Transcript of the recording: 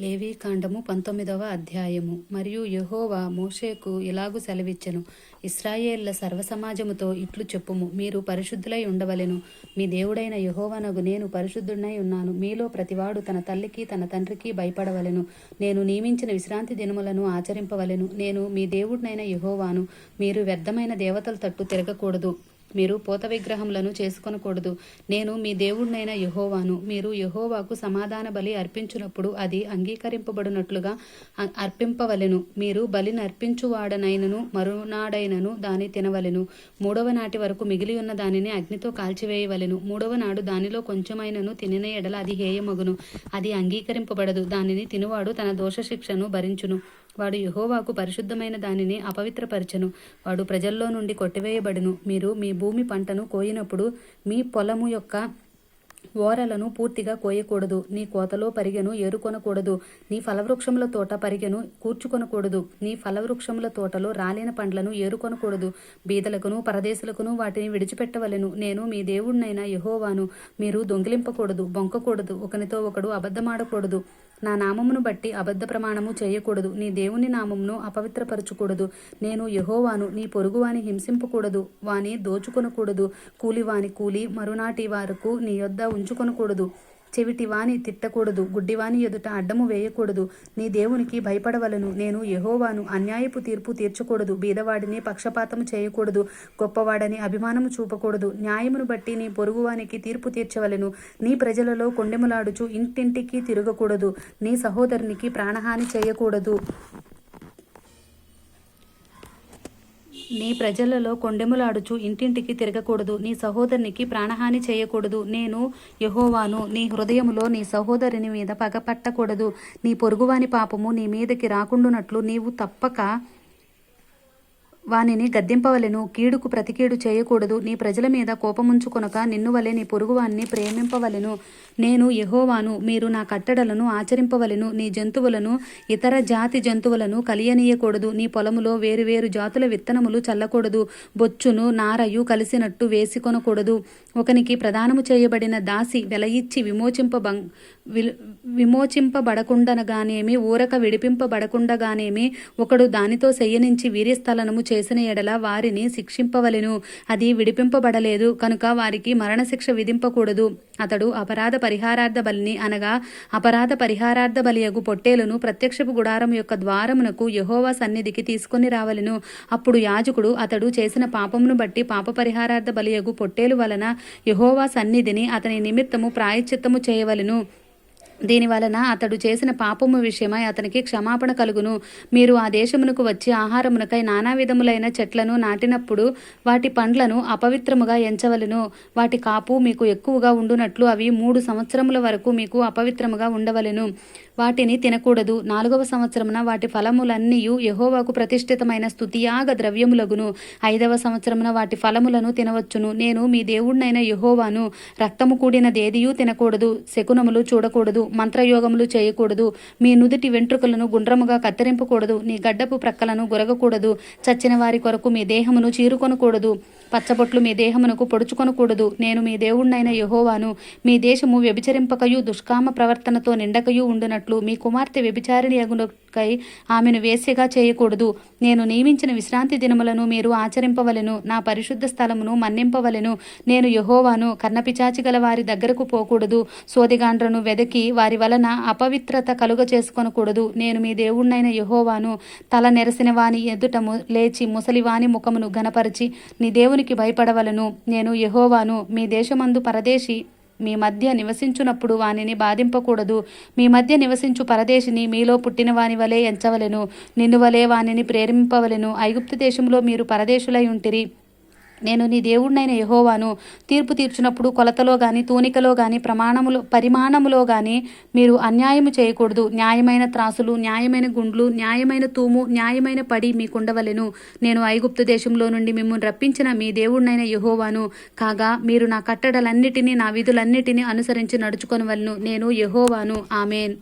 లేవీకాండము పంతొమ్మిదవ అధ్యాయము. మరియు యహోవా మోషేకు ఇలాగు సెలవిచ్చెను. ఇస్రాయేళ్ళ సర్వసమాజముతో ఇట్లు చెప్పుము. మీరు పరిశుద్ధులై ఉండవలెను. మీ దేవుడైన యహోవనగు నేను పరిశుద్ధుడై ఉన్నాను. మీలో ప్రతివాడు తన తల్లికి తన తండ్రికి భయపడవలెను. నేను నియమించిన విశ్రాంతి దినములను ఆచరింపవలెను. నేను మీ దేవుడినైన యహోవాను. మీరు వ్యర్థమైన దేవతల తట్టు తిరగకూడదు. మీరు పోత విగ్రహములను చేసుకొనకూడదు. నేను మీ దేవుడినైన యహోవాను. మీరు యహోవాకు సమాధాన బలి అర్పించినప్పుడు అది అంగీకరింపబడినట్లుగా అర్పింపవలెను. మీరు బలిని అర్పించువాడనైనను మరునాడైనను దాని తినవలెను. మూడవ నాటి వరకు మిగిలి ఉన్న దానిని అగ్నితో కాల్చివేయవలెను. మూడవ నాడు దానిలో కొంచెమైనను తినిన ఎడల అది హేయమగును. అది అంగీకరింపబడదు. దానిని తినువాడు తన దోషశిక్షను భరించును. వాడు యహోవాకు పరిశుద్ధమైన దానిని అపవిత్రపరచను. వాడు ప్రజల్లో నుండి కొట్టివేయబడును. మీరు మీ భూమి పంటను కోయినప్పుడు మీ పొలము యొక్క ఓరలను పూర్తిగా కోయకూడదు. నీ కోతలో పరిగెను ఏరుకొనకూడదు. నీ ఫలవృక్షముల తోట పరిగెను కూర్చుకొనకూడదు. నీ ఫలవృక్షముల తోటలో రాలిన పండ్లను ఏరుకొనకూడదు. బీదలకును పరదేశులకును వాటిని విడిచిపెట్టవలెను. నేను మీ దేవుడినైన యహోవాను. మీరు దొంగిలింపకూడదు బొంకకూడదు. ఒకనితో ఒకడు అబద్ధమాడకూడదు. నా నామమును బట్టి అబద్ధ ప్రమాణము చేయకూడదు. నీ దేవుని నామమును అపవిత్రపరచకూడదు. నేను యహోవాను నీ పొరుగువాని హింసింపకూడదు. వాని దోచుకొనకూడదు. కూలివాని కూలి మరునాటి వరకు నీ యొద్ద ఉంచుకొనకూడదు. చెవిటివాని తిట్టకూడదు గుడ్డివాని ఎదుట అడ్డము వేయకూడదు. నీ దేవునికి భయపడవలను. నేను యహోవాను అన్యాయపు తీర్పు తీర్చకూడదు. బీదవాడిని పక్షపాతము చేయకూడదు. గొప్పవాడని అభిమానము చూపకూడదు. న్యాయమును బట్టి నీ పొరుగువానికి తీర్పు తీర్చవలను. నీ ప్రజలలో కొండెములాడుచు ఇంటింటికి తిరగకూడదు. నీ సహోదరునికి ప్రాణహాని చేయకూడదు. నీ ప్రజలలో కొండెములాడుచు ఇంటింటికి తిరగకూడదు. నీ సహోదరునికి ప్రాణహాని చేయకూడదు. నేను యెహోవాను నీ హృదయములో నీ సహోదరుని మీద పగపట్టకూడదు నీ పొరుగువాని పాపము నీ మీదకి రాకుండునట్లు నీవు తప్పక వానిని గద్దింపవలెను. కీడుకు ప్రతికీడు చేయకూడదు. నీ ప్రజల మీద కోపముంచుకొనక నిన్ను వలె నీ పొరుగువాన్ని ప్రేమింపవలెను. నేను యహోవాను. మీరు నా కట్టడలను ఆచరింపవలెను. నీ జంతువులను ఇతర జాతి జంతువులను కలియనీయకూడదు. నీ పొలములో వేరు వేరు జాతుల విత్తనములు చల్లకూడదు. బొచ్చును నారయు కలిసినట్టు వేసికొనకూడదు. ఒకనికి ప్రదానము చేయబడిన దాసి వెలయిచ్చి విమోచింప విమోచింపబడకుండనగానేమి ఊరక విడిపింపబడకుండగానేమి ఒకడు దానితో శయ్యనించి వీర్యస్థలనము చేసిన ఎడల వారిని శిక్షింపవలెను. అది విడిపింపబడలేదు కనుక వారికి మరణశిక్ష విధింపకూడదు. అతడు అపరాధ పరిహారార్థ బలిని అనగా అపరాధ పరిహారార్థ బలియగు పొట్టేలును ప్రత్యక్షపు గుడారం యొక్క ద్వారమునకు యహోవా సన్నిధికి తీసుకొని రావలెను. అప్పుడు యాజకుడు అతడు చేసిన పాపమును బట్టి పాప పరిహారార్థ బలియగు పొట్టేలు వలన యహోవా సన్నిధిని అతని నిమిత్తము ప్రాయశ్చిత్తము చేయవలెను. దీని వలన అతడు చేసిన పాపము విషయమై అతనికి క్షమాపణ కలుగును. మీరు ఆ దేశమునకు వచ్చి ఆహారమునకై నానా విధములైన చెట్లను నాటినప్పుడు వాటి పండ్లను అపవిత్రముగా ఎంచవలెను. వాటి కాపు మీకు ఎక్కువగా ఉండునట్లు అవి మూడు సంవత్సరముల వరకు మీకు అపవిత్రముగా ఉండవలెను. వాటిని తినకూడదు. నాలుగవ సంవత్సరమున వాటి ఫలములన్నీయు యహోవాకు ప్రతిష్ఠితమైన స్థుతియాగ ద్రవ్యములగును. ఐదవ సంవత్సరమున వాటి ఫలములను తినవచ్చును. నేను మీ దేవుడినైన యహోవాను. రక్తము కూడిన దేదియు తినకూడదు. శకునములు చూడకూడదు. మంత్రయోగములు చేయకూడదు. మీ నుదుటి వెంట్రుకలను గుండ్రముగా కత్తిరింపకూడదు. నీ గడ్డపు ప్రక్కలను గురగకూడదు. చచ్చిన వారి కొరకు మీ దేహమును చీరుకొనకూడదు. పచ్చబొట్లు మీ దేహమునకు పొడుచుకొనకూడదు. నేను మీ దేవుణ్ణైన యహోవాను. మీ దేశము వ్యభిచరింపకయు దుష్కామ ప్రవర్తనతో నిండకయు ఉండునట్లు మీ కుమార్తె వ్యభిచారిణి అగునకై ఆమెను వేశ్యగా చేయకూడదు. నేను నియమించిన విశ్రాంతి దినములను మీరు ఆచరింపవలెను. నా పరిశుద్ధ స్థలమును మన్నింపవలెను. నేను యహోవాను కన్నపిచాచి గల వారి దగ్గరకు పోకూడదు. సోదిగాండ్రను వెదకి వారి వలన అపవిత్రత కలుగ చేసుకొనకూడదు. నేను మీ దేవుణ్ణైన యహోవాను తల నెరసిన వాని ఎదుట లేచి ముసలివాని ముఖమును ఘనపరిచి నీ దేవునికి భయపడవలను. నేను యహోవాను మీ దేశమందు పరదేశి మీ మధ్య నివసించునప్పుడు వానిని బాధింపకూడదు. మీ మధ్య నివసించు పరదేశిని మీలో పుట్టిన వాని వలె ఎంచవలెను. నిన్ను వలె వానిని ప్రేరింపవలెను ఐగుప్తు దేశంలో మీరు పరదేశులై ఉంటిరి. నేను నీ దేవుడినైన యహోవాను. తీర్పు తీర్చినప్పుడు కొలతలో గాని తూనికలో గాని ప్రమాణములో పరిమాణములో గాని మీరు అన్యాయము చేయకూడదు. న్యాయమైన త్రాసులు న్యాయమైన గుండ్లు న్యాయమైన తూము న్యాయమైన పడి మీకుండవలెను నేను ఐగుప్తు దేశంలో నుండి మిమ్మల్ని రప్పించిన మీ దేవుడినైన యెహోవాను. కాగా మీరు నా కట్టడలన్నిటినీ నా విధులన్నిటినీ అనుసరించి నడుచుకొనవలను. నేను యహోవాను. ఆమెన్.